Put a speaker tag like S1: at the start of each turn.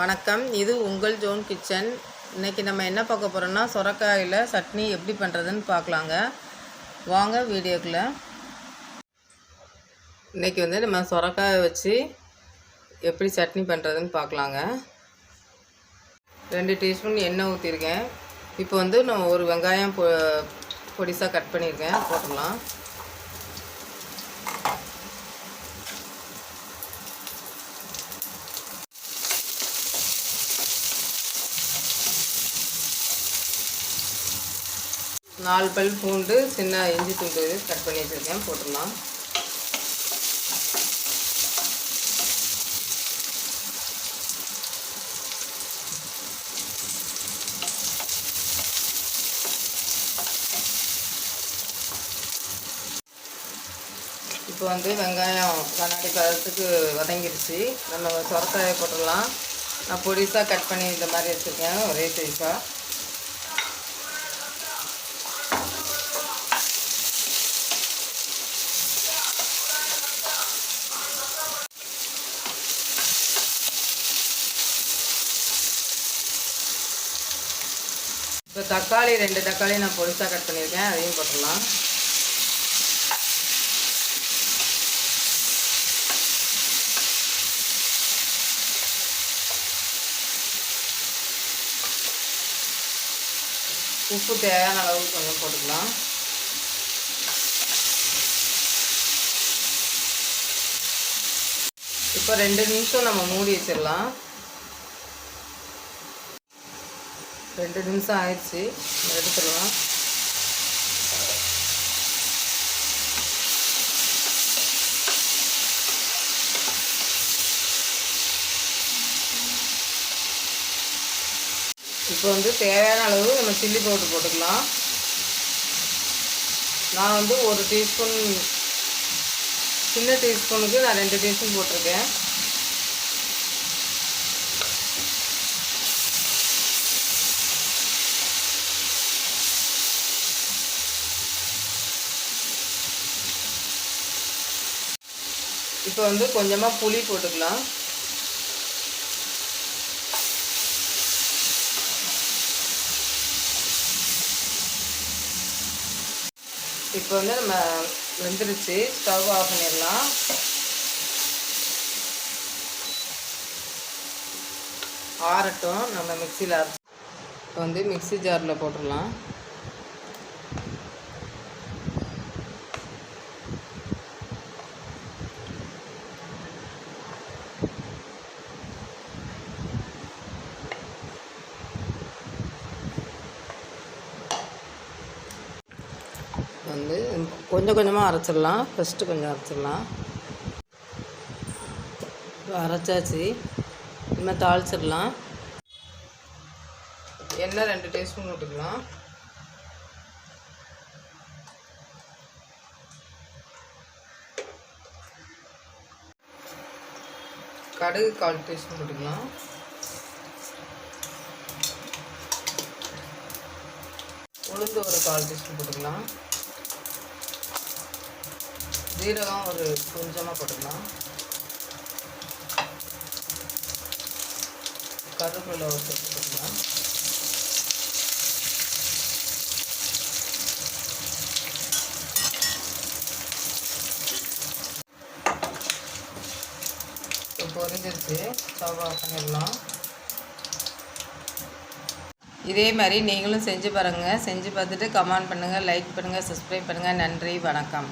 S1: வணக்கம். இது உங்கள் ஜோன் கிச்சன். இன்றைக்கி நம்ம என்ன பார்க்க போகிறோம்னா சொரக்காயில் சட்னி எப்படி பண்ணுறதுன்னு பார்க்கலாங்க. வாங்க வீடியோக்குள்ளே. இன்றைக்கி வந்து நம்ம சொரக்காயை வச்சு எப்படி சட்னி பண்ணுறதுன்னு பார்க்கலாங்க. ரெண்டு டீஸ்பூன் எண்ணெய் ஊற்றிருக்கேன் இப்போ வந்து நான் ஒரு வெங்காயம் பொ பொடிசாக கட் பண்ணியிருக்கேன் போட்டுடலாம். நாலு பல் பூண்டு சின்ன இஞ்சி துண்டு கட் பண்ணி வச்சுருக்கேன் போட்டுடலாம். இப்போ வந்து வெங்காயம் கண்ணாடி பதத்துக்கு வதங்கிருச்சு. நம்ம சொரக்காயை போட்டுடலாம். நான் பொடிசாக கட் பண்ணி இந்த மாதிரி வச்சுருக்கேன் ஒரே சைஸாக இப்போ தக்காளி ரெண்டு தக்காளி நான் பொருசாக கட் பண்ணியிருக்கேன் அதையும் போட்டுடலாம். உப்பு தேவையான அளவு கொஞ்சம் போட்டுக்கலாம். இப்போ ரெண்டு நிமிஷம் நம்ம மூடி வச்சிடலாம். ரெண்டு நிமிஷம் ஆயிடுச்சு. எடுத்துடலாம். இப்போ வந்து தேவையான அளவு நம்ம சில்லி பவுடர் போட்டுக்கலாம். நான் வந்து ஒரு டீஸ்பூன் சின்ன டீஸ்பூனுக்கு நான் ரெண்டு டீஸ்பூன் போட்டிருக்கேன். இப்போ வந்து கொஞ்சமாக புளி போட்டுக்கலாம். இப்போ வந்து நம்ம வெந்துருச்சு. ஸ்டவ் ஆஃப் பண்ணிடலாம். ஆறட்டும். நம்ம மிக்சியில் அரைச்சி இப்போ வந்து மிக்சி ஜாரில் போட்டுடலாம் வந்து கொஞ்சம் கொஞ்சமாக அரைச்சிடலாம். ஃபஸ்ட்டு கொஞ்சம் அரைச்சிடலாம். அரைச்சாச்சு. இனிமேல் தாளிச்சிடலாம். எண்ணெய் ரெண்டு டீஸ்பூன் விட்டுக்கலாம் கடுகு கால் டீஸ்பூன் விட்டுக்கலாம் உளுந்து ஒரு கால் டீஸ்பூன் போட்டுக்கலாம். சீரகம் ஒரு கொஞ்சமாக போட்டுக்கலாம். கருவேப்பிலை ஒரு சொட்டு போட்டுக்கலாம். பொரிஞ்சிருச்சு. ஸ்டவ் ஆஃப் பண்ணிடலாம். இதே மாதிரி நீங்களும் செஞ்சு பாருங்கள் செஞ்சு பார்த்துட்டு கமெண்ட் பண்ணுங்கள் லைக் பண்ணுங்கள் சப்ஸ்கிரைப் பண்ணுங்கள் நன்றி வணக்கம்.